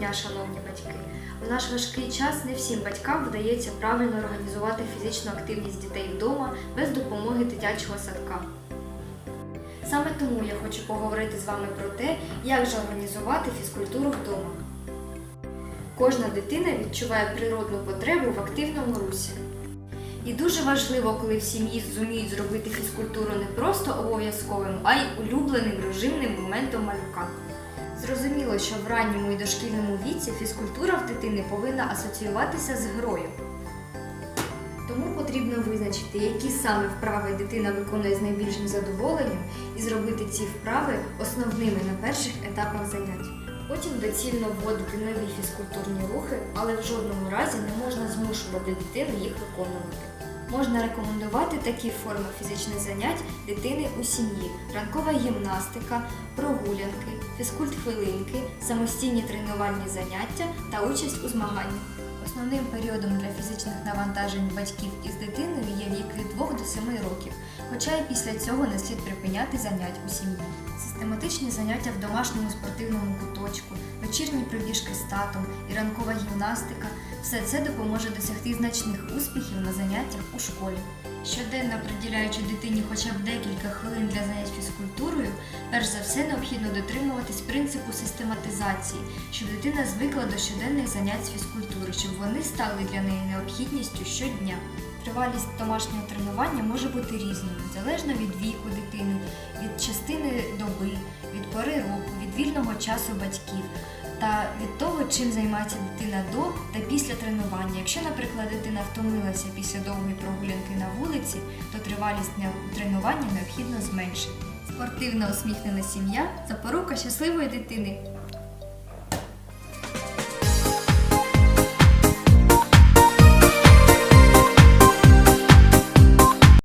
Дня, шановні батьки! У наш важкий час не всім батькам вдається правильно організувати фізичну активність дітей вдома без допомоги дитячого садка. Саме тому я хочу поговорити з вами про те, як же організувати фізкультуру вдома. Кожна дитина відчуває природну потребу в активному русі. І дуже важливо, коли в сім'ї зуміють зробити фізкультуру не просто обов'язковим, а й улюбленим режимним моментом малюка. Зрозуміло, що в ранньому і дошкільному віці фізкультура в дитини повинна асоціюватися з грою. Тому потрібно визначити, які саме вправи дитина виконує з найбільшим задоволенням, і зробити ці вправи основними на перших етапах занять. Потім доцільно вводити нові фізкультурні рухи, але в жодному разі не можна змушувати дитину їх виконувати. Можна рекомендувати такі форми фізичних занять дитини у сім'ї: ранкова гімнастика, прогулянки, фізкульт-хвилинки, самостійні тренувальні заняття та участь у змаганнях. Основним періодом для фізичних навантажень батьків із дитиною є вік від 2 до 7 років, хоча і після цього не слід припиняти занять у сім'ї. Систематичні заняття в домашньому спортивному вечірні пробіжки і ранкова гімнастика все це допоможе досягти значних успіхів на заняттях у школі. Щоденно приділяючи дитині хоча б декілька хвилин для занять фізкультурою, перш за все необхідно дотримуватись принципу систематизації, щоб дитина звикла до щоденних занять фізкультури, щоб вони стали для неї необхідністю щодня. Тривалість домашнього тренування може бути різною, залежно від віку дитини, від частини доби, від пори року, від вільного часу батьків та від того, чим займається дитина до та після тренування. Якщо, наприклад, дитина втомилася після довгої прогулянки на вулиці, то тривалість тренування необхідно зменшити. Спортивна усміхнена сім'я запорука щасливої дитини.